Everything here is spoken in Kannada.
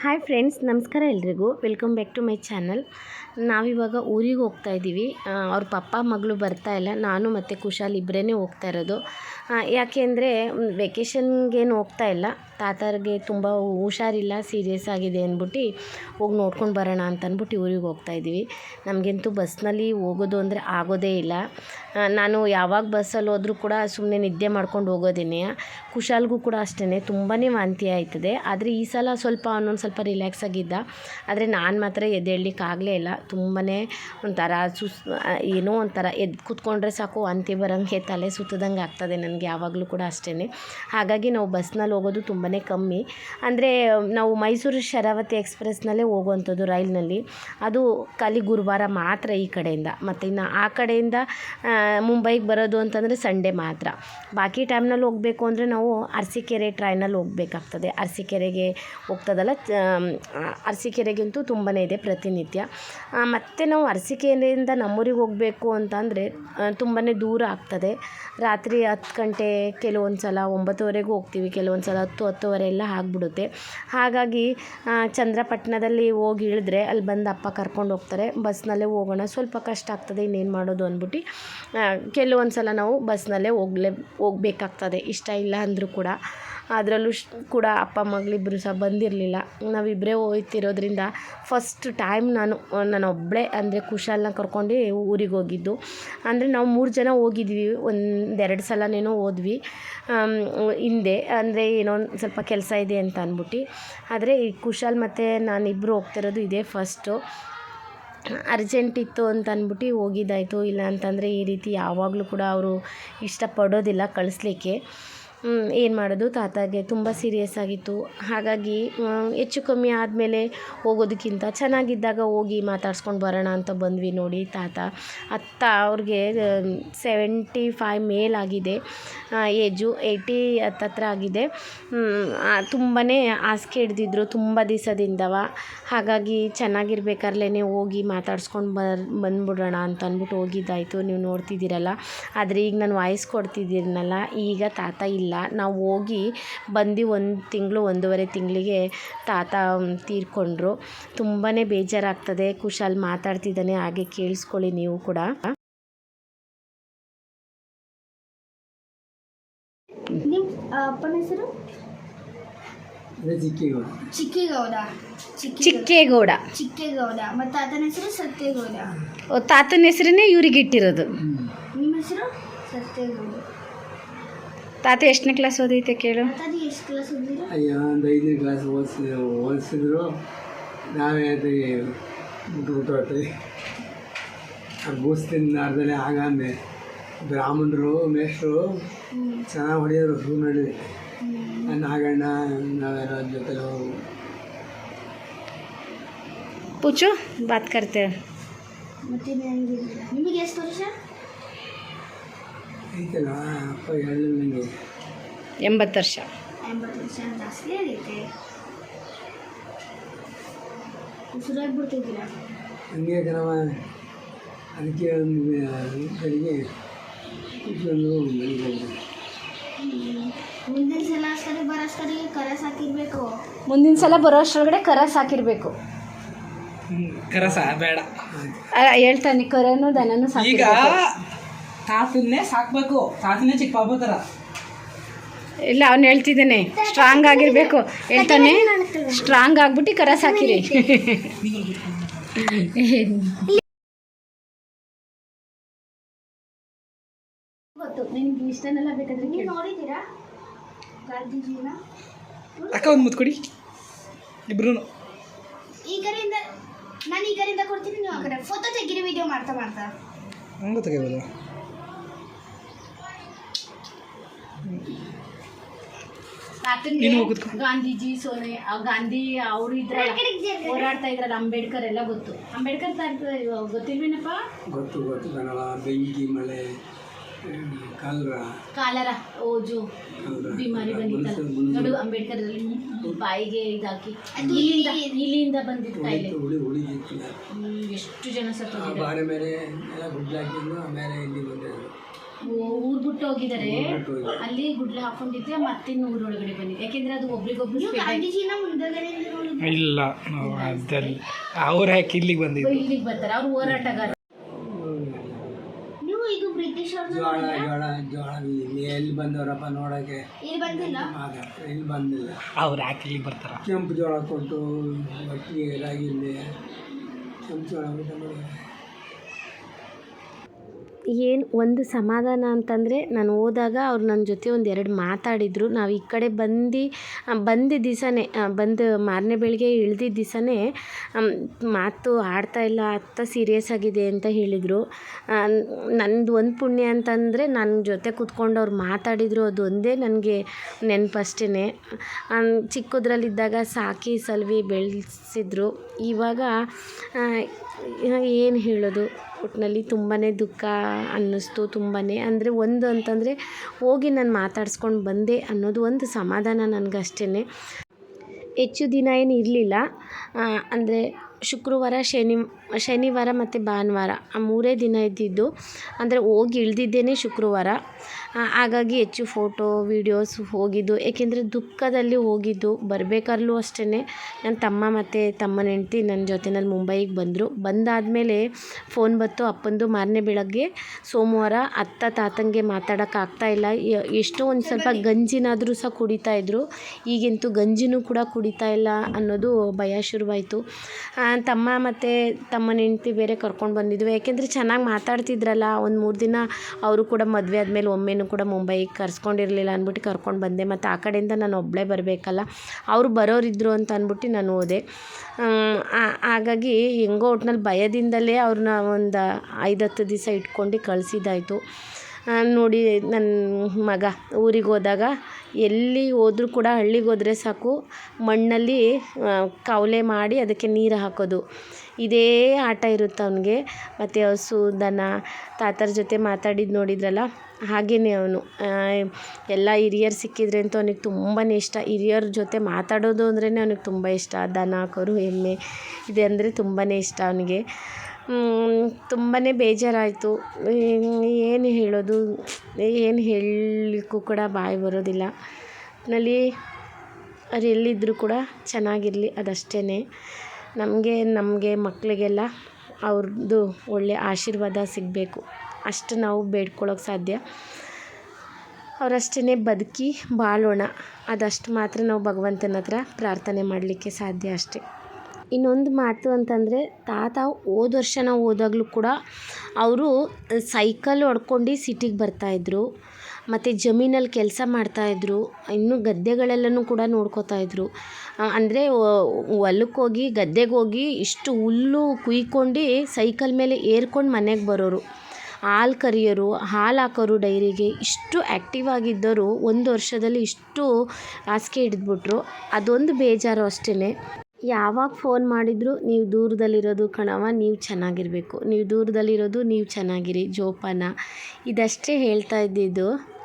ಹಾಯ್ ಫ್ರೆಂಡ್ಸ್ ನಮಸ್ಕಾರ ಎಲ್ರಿಗೂ. Welcome back to my channel ನಾವಿವಾಗ ಊರಿಗೆ ಹೋಗ್ತಾ ಇದ್ದೀವಿ ಅವ್ರ ಪಪ್ಪ, ಮಗಳು ಬರ್ತಾ ಇಲ್ಲ. ನಾನು ಮತ್ತು ಕುಶಾಲ್ ಇಬ್ಬರೇ ಹೋಗ್ತಾ ಇರೋದು. ಯಾಕೆ ಅಂದರೆ ವೆಕೇಷನ್ಗೇನು ಹೋಗ್ತಾ ಇಲ್ಲ. ತಾತರಿಗೆ ತುಂಬ ಹುಷಾರಿಲ್ಲ ಸೀರಿಯಸ್ ಆಗಿದೆ ಅಂದ್ಬಿಟ್ಟು ಹೋಗಿ ನೋಡ್ಕೊಂಡು ಬರೋಣ ಅಂತ ಅಂದ್ಬಿಟ್ಟು ಊರಿಗೆ ಹೋಗ್ತಾ ಇದ್ದೀವಿ ನಮಗಂತೂ ಬಸ್ನಲ್ಲಿ ಹೋಗೋದು ಅಂದರೆ ಆಗೋದೇ ಇಲ್ಲ. ನಾನು ಯಾವಾಗ ಬಸ್ಸಲ್ಲಿ ಹೋದರೂ ಕೂಡ ಸುಮ್ಮನೆ ನಿದ್ದೆ ಮಾಡ್ಕೊಂಡು ಹೋಗೋದೇನೆ ಕುಶಾಲ್ಗೂ ಕೂಡ ಅಷ್ಟೇ ತುಂಬಾ ವಾಂತಿ ಆಯ್ತದೆ. ಆದರೆ ಈ ಸಲ ಸ್ವಲ್ಪ ಅವನೊಂದು ಸ್ವಲ್ಪ ರಿಲ್ಯಾಕ್ಸ್ ಆಗಿದ್ದ. ಆದರೆ ನಾನು ಮಾತ್ರ ಎದ್ದೇಳಲಿಕ್ಕಾಗಲೇ ಇಲ್ಲ. ತುಂಬಾ ಒಂಥರ ಸುಸ್, ಏನೋ ಒಂಥರ ಎದ್ದು ಕೂತ್ಕೊಂಡ್ರೆ ಸಾಕು, ಅಂತಿ ಬರೋಂಗೆ ತಲೆ ಸುತ್ತದಂಗೆ ಆಗ್ತದೆ ನನಗೆ ಯಾವಾಗಲೂ ಕೂಡ ಅಷ್ಟೇ ಹಾಗಾಗಿ ನಾವು ಬಸ್ನಲ್ಲಿ ಹೋಗೋದು ತುಂಬಾ ಕಮ್ಮಿ. ಅಂದರೆ ನಾವು ಮೈಸೂರು ಶರಾವತಿ ಎಕ್ಸ್ಪ್ರೆಸ್ನಲ್ಲೇ ಹೋಗುವಂಥದ್ದು ರೈಲ್ನಲ್ಲಿ. ಅದು ಖಾಲಿ ಗುರುವಾರ ಮಾತ್ರ ಈ ಕಡೆಯಿಂದ. ಮತ್ತು ಇನ್ನು ಆ ಕಡೆಯಿಂದ ಮುಂಬೈಗೆ ಬರೋದು ಅಂತಂದರೆ ಸಂಡೇ ಮಾತ್ರ. ಬಾಕಿ ಟೈಮ್ನಲ್ಲಿ ಹೋಗಬೇಕು ಅಂದರೆ ನಾವು ಅರಸೀಕೆರೆ ಟ್ರೈನಲ್ಲಿ ಹೋಗಬೇಕಾಗ್ತದೆ. ಅರಸೀಕೆರೆಗೆ ಹೋಗ್ತದಲ್ಲ ಅರಸೀಕೆರೆಗಂತೂ ತುಂಬಾ ಇದೆ ಪ್ರತಿನಿತ್ಯ. ಮತ್ತು ನಾವು ಅರಸೀಕೆರೆಯಿಂದ ನಮ್ಮೂರಿಗೆ ಹೋಗಬೇಕು ಅಂತಂದರೆ ತುಂಬಾ ದೂರ ಆಗ್ತದೆ. ರಾತ್ರಿ ಹತ್ತು ಗಂಟೆ ಕೆಲವೊಂದು ಸಲ ಒಂಬತ್ತುವರೆಗೂ ಹೋಗ್ತೀವಿ. ಕೆಲವೊಂದು ಸಲ ಹತ್ತು, ಹತ್ತುವರೆ ಎಲ್ಲ ಆಗಿಬಿಡುತ್ತೆ. ಹಾಗಾಗಿ ಚಂದ್ರಪಟ್ಟಣದಲ್ಲಿ ಹೋಗಿ ಇಳಿದ್ರೆ ಅಲ್ಲಿ ಬಂದು ಅಪ್ಪ ಕರ್ಕೊಂಡು ಹೋಗ್ತಾರೆ. ಬಸ್ನಲ್ಲೇ ಹೋಗೋಣ. ಸ್ವಲ್ಪ ಕಷ್ಟ ಆಗ್ತದೆ, ಇನ್ನೇನು ಮಾಡೋದು ಅಂದ್ಬಿಟ್ಟು. ಕೆಲವೊಂದು ಸಲ ನಾವು ಬಸ್ನಲ್ಲೇ ಹೋಗ್ಲೇ, ಹೋಗ್ಬೇಕಾಗ್ತದೆ. ಇಷ್ಟ ಇಲ್ಲ ಅಂದರೂ ಕೂಡ. ಅದರಲ್ಲೂ ಕೂಡ ಅಪ್ಪ ಮಗಳಿಬ್ಬರು ಸಹ ಬಂದಿರಲಿಲ್ಲ. ನಾವಿಬ್ಬರೇ ಹೋಯ್ತಿರೋದ್ರಿಂದ ಫಸ್ಟ್ ಟೈಮ್ ನಾನು ನಾನು ಒಬ್ಬಳೇ ಅಂದರೆ ಕುಶಾಲನ್ನ ಕರ್ಕೊಂಡು ಊರಿಗೆ ಹೋಗಿದ್ದು. ಅಂದರೆ ನಾವು ಮೂರು ಜನ ಹೋಗಿದ್ವಿ. ಒಂದೆರಡು ಸಲನೇನೋ ಹೋದ್ವಿ. ಹಿಂದೆ. ಅಂದರೆ ಏನೋ ಒಂದು ಸ್ವಲ್ಪ ಕೆಲಸ ಇದೆ ಅಂತ ಅಂದ್ಬಿಟ್ಟು ಆದರೆ ಈ ಕುಶಾಲ್ ಮತ್ತು ನಾನಿಬ್ಬರು ಹೋಗ್ತಿರೋದು ಇದೇ ಫಸ್ಟು ಅರ್ಜೆಂಟ್ ಇತ್ತು ಅಂತ ಅಂದ್ಬಿಟ್ಟು ಹೋಗಿದ್ದಾಯಿತು. ಇಲ್ಲ ಅಂತಂದರೆ ಈ ರೀತಿ ಯಾವಾಗಲೂ ಕೂಡ ಅವರು ಇಷ್ಟಪಡೋದಿಲ್ಲ ಕಳಿಸ್ಲಿಕ್ಕೆ. ಏನು ಮಾಡೋದು? ತಾತಾಗೆ ತುಂಬ ಸೀರಿಯಸ್ ಆಗಿತ್ತು. ಹಾಗಾಗಿ ಹೆಚ್ಚು ಕಮ್ಮಿ ಆದಮೇಲೆ ಹೋಗೋದಕ್ಕಿಂತ ಚೆನ್ನಾಗಿದ್ದಾಗ ಹೋಗಿ ಮಾತಾಡ್ಸ್ಕೊಂಡು ಬರೋಣ ಅಂತ ಬಂದ್ವಿ ನೋಡಿ ತಾತ. ಅತ್ತ ಅವ್ರಿಗೆ ಸೆವೆಂಟಿ ಫೈವ್ ಮೇಲ್ ಮೇಲಾಗಿದೆ ಏಜು ಏಯ್ಟಿ ಹತ್ತತ್ರ ಆಗಿದೆ. ತುಂಬಾ ಹಾಸಿಗೆ ಹಿಡ್ದಿದ್ರು ತುಂಬ ದಿವಸದಿಂದವ. ಹಾಗಾಗಿ ಚೆನ್ನಾಗಿರ್ಬೇಕಾರ್ಲೇ ಹೋಗಿ ಮಾತಾಡ್ಸ್ಕೊಂಡು ಬರ್, ಬಂದ್ಬಿಡೋಣ ಅಂತ ಅಂದ್ಬಿಟ್ಟು ಹೋಗಿದ್ದಾಯಿತು. ನೀವು ನೋಡ್ತಿದ್ದೀರಲ್ಲ. ಆದರೆ ಈಗ ನಾನು ವಾಯ್ಸ್ ಕೊಡ್ತಿದ್ದೀರಲ್ಲ ಈಗ ತಾತ ಇಲ್ಲ. ನಾವು ಹೋಗಿ ಬಂದು ಒಂದು ತಿಂಗಳು ಒಂದೂವರೆ ತಿಂಗಳಿಗೆ ತಾತ ತೀರ್ಕೊಂಡ್ರು. ತುಂಬಾ ಬೇಜಾರಾಗ್ತದೆ. ಕುಶಾಲ್ ಮಾತಾಡ್ತಿದ್ದಾನೆ ಹಾಗೆ ಕೇಳಿಸ್ಕೊಳ್ಳಿ ನೀವು ಕೂಡ. ಅಪ್ಪನ ಹೆಸರು? ಚಿಕ್ಕಿಗೌಡ. ಚಿಕ್ಕೇಗೌಡ. ಚಿಕ್ಕೇಗೌಡ. ಚಿಕ್ಕೇಗೌಡ. ಮತ್ತು ಆತನ ಹೆಸರು ಸತ್ಯಗೌಡ. ಓ, ತಾತನ ಹೆಸರನ್ನೇ ಇವ್ರಿಗೆ ಇಟ್ಟಿರೋದು. ನಿಮ್ಮ ಹೆಸರು? ಸತ್ಯಗೌಡ. ತಾತ ಎಷ್ಟನೇ ಕ್ಲಾಸ್ ಓದೈತೆ ಕೇಳು. ತಾತ ಎಷ್ಟು ಕ್ಲಾಸ್ ಓದಿದ್ರು ಅಯ್ಯೋ ಒಂದು ಐದನೇ ಕ್ಲಾಸ್ ಓದಿಸಿ ಓದಿಸಿದ್ರು. ನಾವೇ ಅದಕ್ಕೆ ಬಿಟ್ಬಿಟ್ಟು ಆ ಬೂಸ್ ತಿಂದಾರ್ದಲ್ಲಿ ಆಗಾಮೆ ಬ್ರಾಹ್ಮಣರು ಮೇಷ್ಟ್ರು ಚೆನ್ನಾಗಿ ಹೊಡೆಯೋರು ಶುರು ಮಾಡಿದ್ವಿ ನಾಗಣ್ಣ ನಾವೆಲ್ಲ ಜೊತೆ ಹೋಗಿ ಪೂಚು ಬಾತ್ ಕರ್ತೇವೆ ಮತ್ತೆ ನಿಮಗೆ ಎಷ್ಟು ವರ್ಷ? ಐತಲ್ಲ? ಅಪ್ಪ ಹೇಳಿ ನನಗೆ ಎಂಬತ್ತು ವರ್ಷ. ಎಂಬತ್ತು ವರ್ಷ ಜಾಸ್ತಿ ಆಗೈತೆ. ಉಸಿರಾಗ್ಬಿಡ್ತಿದ್ದೀರಾ ಹಂಗೆ ಕಣವ ಅದಕ್ಕೆ ಒಂದು ಮನೆಗೆ. ಮುಂದಿನ ಸಲ ಬರೋ ಕರಸ್ ಹಾಕಿರ್ಬೇಕು. ಮುಂದಿನ ಸಲ ಬರೋ ಅಷ್ಟರೊಳಗಡೆ ಕರ ಸಾಕಿರ್ಬೇಕು ಕರಸ ಬೇಡ. ಹೇಳ್ತಾನೆ ಕರನು ದನನು ಈಗ ಸಾಕಿರ್ಬೇಕು. ತಾತನ್ನೇ ಸಾಕ್ಬೇಕು. ತಾತನ್ನೇ ಚಿಕ್ಕ ಪಾಪ ಥರ ಇಲ್ಲ ಅವ್ನು ಹೇಳ್ತಿದ್ದಾನೆ ಸ್ಟ್ರಾಂಗ್ ಆಗಿರ್ಬೇಕು. ಹೇಳ್ತಾನೆ ಸ್ಟ್ರಾಂಗ್ ಆಗ್ಬಿಟ್ಟು ಕರ ಸಾಕಿರಿ. ಗೊತ್ತು ನಿಮ್ಗೆ ಇಷ್ಟನೆಲ್ಲ ಬೇಕಾದ್ರೆ ನೀವು ನೋಡಿದ್ದೀರಾ? ಗಾಂಧೀಜಿನ? ಅಕ್ಕ ಒಂದು ಮುತ್ಕೊಡಿ ಇಬ್ರು ಈ ಕಡೆಯಿಂದ ನಾನು ಈ ಕಡೆಯಿಂದ ಕೊಡ್ತೀನಿ ನೀವು ಆ ಕಡೆ ಫೋಟೋ ತೆಗೀರಿ ವಿಡಿಯೋ ಮಾಡ್ತಾ ಮಾಡ್ತಾ. ಹಂಗೆ ತೆಗಿಬೋದು ಹೋಗುದ್ಕೊ. ಗಾಂಧೀಜಿ ಸೋನೆ ಆ ಗಾಂಧಿ ಅವರು ಇದ್ರಲ್ಲ ಓಡಾಡ್ತಾ ಇದ್ರಲ್ಲ ಅಂಬೇಡ್ಕರ್ ಎಲ್ಲ ಗೊತ್ತು. ಅಂಬೇಡ್ಕರ್ ತಾತ ಗೊತ್ತಿಲ್ವೇನಪ್ಪ? ಗೊತ್ತು ಗೊತ್ತು ಕಣವ ಬೆಂಕಿ ಮಳೆ ಕಾಲರ. ಕಾಲರ ಓಜು ಬಿಮಾರಿ ಬಂದಿತ್ತಲ್ಲ. ನೋಡು ಅಂಬೇಡ್ಕರ್ ಅಲ್ಲಿ ಬಾಯಿಗೆ ಇದಾಕಿ. ಇಲ್ಲಿಂದ ಇಲ್ಲಿಂದ ಬಂದಿತ್ತು ಕಾಯಿಲೆ. ಎಷ್ಟು ಜನ ಆ ಸತ್ತೋಗಿದ್ದಾರೆ ಮೇಲೆ ಎಲ್ಲ ಗುಡ್ಲು ಹಾಕಿದ್ದು ಆಮೇಲೆ ಇಲ್ಲಿ ಬಂದಿರೋದು. ಊರ್ ಬಿಟ್ಟು ಹೋಗಿದ್ದಾರೆ ಅಲ್ಲಿ ಗುಡ್ಲ ಹಾಕೊಂಡಿದ್ದೆ ಮತ್ತೆ ಊರೊಳಗಡೆ ಬಂದಿದೆ. ಯಾಕೆಂದ್ರೆ ಅದು ಒಬ್ರಿಗೊಬ್ರು ಇಲ್ಲ ನಾವು ಅದಲ್ಲಿ ಅವ್ರು ಯಾಕೆ ಇಲ್ಲಿಗೆ ಬಂದಿದ್ರು ಇಲ್ಲಿಗೆ ಬರ್ತಾರೆ ಅವ್ರು ಹೋರಾಟಗಾರ. ನೀವು ಇದು ಬ್ರಿಟಿಷ್ ಜೋಳ ಜೋಳ ಜೋಳ ಇಲ್ಲಿ ಎಲ್ಲಿ ಬಂದವರಪ್ಪ ನೋಡೋಕ್ಕೆ ಇಲ್ಲಿ ಬಂದಿಲ್ಲ? ಇಲ್ಲಿ ಬಂದಿಲ್ಲ. ಅವ್ರು ಯಾಕೆ ಇಲ್ಲಿಗೆ ಬರ್ತಾರ? ಕೆಂಪು ಜೋಳ ಕೊಟ್ಟು ಒಟ್ಟಿಗೆ ರಾಗಿ ಕೆಂಪು ಜೋಳ ಊಟ ಮಾಡಿದ್ದಾರೆ. ಏನು ಒಂದು ಸಮಾಧಾನ ಅಂತಂದರೆ ನಾನು ಹೋದಾಗ ಅವ್ರು ನನ್ನ ಜೊತೆ ಒಂದು ಎರಡು ಮಾತಾಡಿದರು. ನಾವು ಈ ಕಡೆ ಬಂದು ಬಂದಿದ್ದ ದಿವಸನೇ ಬಂದು ಮಾರನೇ ಬೆಳಿಗ್ಗೆ ಇಳ್ದಿದ್ದ ದಿವಸನೇ ಮಾತು ಆಡ್ತಾ ಇಲ್ಲ, ಅತ್ತ ಸೀರಿಯಸ್ ಆಗಿದೆ ಅಂತ ಹೇಳಿದರು. ನಂದು ಒಂದು ಪುಣ್ಯ ಅಂತಂದರೆ ನನ್ನ ಜೊತೆ ಕೂತ್ಕೊಂಡು ಅವ್ರು ಮಾತಾಡಿದರು ಅದು ಒಂದೇ ನನಗೆ ನೆನಪಷ್ಟೇ ಚಿಕ್ಕದ್ರಲ್ಲಿದ್ದಾಗ ಸಾಕಿ ಸಲ್ವಿ ಬೆಳೆಸಿದ್ರು. ಇವಾಗ ಏನು ಹೇಳೋದು? ಒಟ್ಟಿನಲ್ಲಿ ತುಂಬಾ ದುಃಖ ಅನ್ನಿಸ್ತು ತುಂಬಾ ಅಂದರೆ ಒಂದು ಅಂತಂದರೆ ಹೋಗಿ ನಾನು ಮಾತಾಡ್ಸ್ಕೊಂಡು ಬಂದೆ ಅನ್ನೋದು ಒಂದು ಸಮಾಧಾನ ನನಗಷ್ಟೇ ಹೆಚ್ಚು ದಿನ ಏನು ಇರಲಿಲ್ಲ. ಅಂದರೆ ಶುಕ್ರವಾರ, ಶನಿ, ಶನಿವಾರ ಮತ್ತು ಭಾನುವಾರ ಆ ಮೂರೇ ದಿನ ಇದ್ದಿದ್ದು. ಅಂದರೆ ಹೋಗಿ ಇಳ್ದಿದ್ದೇನೆ ಶುಕ್ರವಾರ. ಹಾಗಾಗಿ ಹೆಚ್ಚು ಫೋಟೋ ವೀಡಿಯೋಸ್ ಹೋಗಿದ್ದು, ಏಕೆಂದರೆ ದುಃಖದಲ್ಲಿ ಹೋಗಿದ್ದು ಬರಬೇಕಾದ್ಲೂ ಅಷ್ಟೇ ನನ್ನ ತಮ್ಮ ಮತ್ತು ತಮ್ಮನ ಹೆಂಡ್ತಿ ನನ್ನ ಜೊತೆನಲ್ಲಿ ಮುಂಬೈಗೆ ಬಂದರು. ಬಂದಾದಮೇಲೆ ಫೋನ್ ಬಂತು, ಅಪ್ಪಂದು ಮಾರನೇ ಬೆಳಗ್ಗೆ ಸೋಮವಾರ ಅತ್ತ ತಾತಂಗೆ ಮಾತಾಡೋಕ್ಕಾಗ್ತಾ ಇಲ್ಲ. ಎಷ್ಟೋ ಒಂದು ಸ್ವಲ್ಪ ಗಂಜಿನಾದರೂ ಸಹ ಕುಡಿತಾ ಇದ್ದರು ಈಗಂತೂ ಗಂಜಿನೂ ಕೂಡ ಕುಡಿತಾ ಇಲ್ಲ ಅನ್ನೋದು ಭಯ ಶುರುವಾಯಿತು. ತಮ್ಮ ಮತ್ತು ತಮ್ಮನ ಹೆಂಡತಿ ಬೇರೆ ಕರ್ಕೊಂಡು ಬಂದಿದ್ವಿ ಯಾಕೆಂದರೆ ಚೆನ್ನಾಗಿ ಮಾತಾಡ್ತಿದ್ರಲ್ಲ, ಒಂದು ಮೂರು ದಿನ ಅವರು ಕೂಡ ಮದುವೆ ಆದಮೇಲೆ ಒಮ್ಮೆನೂ ಕೂಡ ಮುಂಬೈಗೆ ಕರ್ಸ್ಕೊಂಡಿರಲಿಲ್ಲ ಅಂದ್ಬಿಟ್ಟು ಕರ್ಕೊಂಡು ಬಂದೆ. ಮತ್ತು ಆ ಕಡೆಯಿಂದ ನಾನು ಒಬ್ಬಳೇ ಬರಬೇಕಲ್ಲ, ಅವರು ಬರೋರಿದ್ರು ಅಂತ ಅಂದ್ಬಿಟ್ಟು ನಾನು ಹೋದೆ. ಹಾಗಾಗಿ ಹೆಂಗೋ ಒಟ್ನಲ್ಲಿ ಭಯದಿಂದಲೇ ಅವ್ರನ್ನ ಒಂದು ಐದು ಹತ್ತು ದಿವಸ ಇಟ್ಕೊಂಡು ಕಳಿಸಿದ್ದಾಯಿತು. ನೋಡಿ ನನ್ನ ಮಗ ಊರಿಗೆ ಹೋದಾಗ ಎಲ್ಲಿ ಹೋದ್ರೂ ಕೂಡ ಹಳ್ಳಿಗೆ ಹೋದರೆ ಸಾಕು. ಮಣ್ಣಲ್ಲಿ ಕಾವಲೆ ಕವಲೆ ಮಾಡಿ ಅದಕ್ಕೆ ನೀರು ಹಾಕೋದು. ಇದೇ ಆಟ ಇರುತ್ತೆ ಅವನಿಗೆ. ಮತ್ತು ಹಸು ದನ ತಾತರ ಜೊತೆ ಮಾತಾಡಿದ್ದು ನೋಡಿದ್ರಲ್ಲ ಹಾಗೇ ಅವನು. ಎಲ್ಲ ಹಿರಿಯರು ಸಿಕ್ಕಿದ್ರೆ ಅಂತೂ ಅವನಿಗೆ ತುಂಬಾ ಇಷ್ಟ. ಹಿರಿಯರ ಜೊತೆ ಮಾತಾಡೋದು ಅಂದ್ರೇ ಅವನಿಗೆ ತುಂಬ ಇಷ್ಟ. ದನ, ಕರು, ಎಮ್ಮೆ, ಇದೆ ಅಂದರೆ ತುಂಬಾ ಇಷ್ಟ ಅವನಿಗೆ. ತುಂಬಾ ಬೇಜಾರಾಯಿತು. ಏನು ಹೇಳೋದು? ಏನು ಹೇಳಲಿಕ್ಕೂ ಕೂಡ ಬಾಯಿ ಬರೋದಿಲ್ಲ. ನಲ್ಲಿ ಅವ್ರು ಎಲ್ಲಿದ್ದರೂ ಕೂಡ ಚೆನ್ನಾಗಿರಲಿ ಅದಷ್ಟೇ ನಮಗೆ ನಮಗೆ ಮಕ್ಕಳಿಗೆಲ್ಲ ಅವ್ರದ್ದು ಒಳ್ಳೆಯ ಆಶೀರ್ವಾದ ಸಿಗಬೇಕು. ಅಷ್ಟು ನಾವು ಬೇಡ್ಕೊಳ್ಳೋಕೆ ಸಾಧ್ಯ. ಅವರಷ್ಟೇ ಬದುಕಿ ಬಾಳೋಣ. ಅದಷ್ಟು ಮಾತ್ರ ನಾವು ಭಗವಂತನ ಹತ್ರ ಪ್ರಾರ್ಥನೆ ಮಾಡಲಿಕ್ಕೆ ಸಾಧ್ಯ ಅಷ್ಟೆ. ಇನ್ನೊಂದು ಮಾತು ಅಂತಂದರೆ, ತಾತ ಹೋದ ವರ್ಷ ನಾವು ಹೋದಾಗಲೂ ಕೂಡ ಅವರು ಸೈಕಲ್ ಹೊಡ್ಕೊಂಡು ಸಿಟಿಗೆ ಬರ್ತಾಯಿದ್ರು ಮತ್ತು ಜಮೀನಲ್ಲಿ ಕೆಲಸ ಮಾಡ್ತಾಯಿದ್ರು ಇನ್ನು ಗದ್ದೆಗಳೆಲ್ಲನೂ ಕೂಡ ನೋಡ್ಕೋತಾಯಿದ್ರು ಅಂದರೆ ಹೊಲಕ್ಕೆ ಹೋಗಿ, ಗದ್ದೆಗೆ ಹೋಗಿ ಇಷ್ಟು ಹುಲ್ಲು ಕುಯ್ಕೊಂಡು ಸೈಕಲ್ ಮೇಲೆ ಏರ್ಕೊಂಡು ಮನೆಗೆ ಬರೋರು. ಹಾಲು ಕರಿಯೋರು, ಹಾಲು ಹಾಕೋರು ಡೈರಿಗೆ ಇಷ್ಟು ಆ್ಯಕ್ಟಿವ್ ಆಗಿದ್ದವರು ಒಂದು ವರ್ಷದಲ್ಲಿ ಇಷ್ಟು ಹಾಸಿಗೆ ಹಿಡಿದ್ಬಿಟ್ರು. ಅದೊಂದು ಬೇಜಾರು ಅಷ್ಟೇ ಯಾವಾಗ ಫೋನ್ ಮಾಡಿದರೂ ನೀವು ದೂರದಲ್ಲಿರೋದು ಕಣವ ನೀವು ಚೆನ್ನಾಗಿರ್ಬೇಕು. ನೀವು ದೂರದಲ್ಲಿರೋದು ನೀವು ಚೆನ್ನಾಗಿರಿ, ಜೋಪಾನ. ಇದಷ್ಟೇ ಹೇಳ್ತಾ ಇದ್ದಿದ್ದು.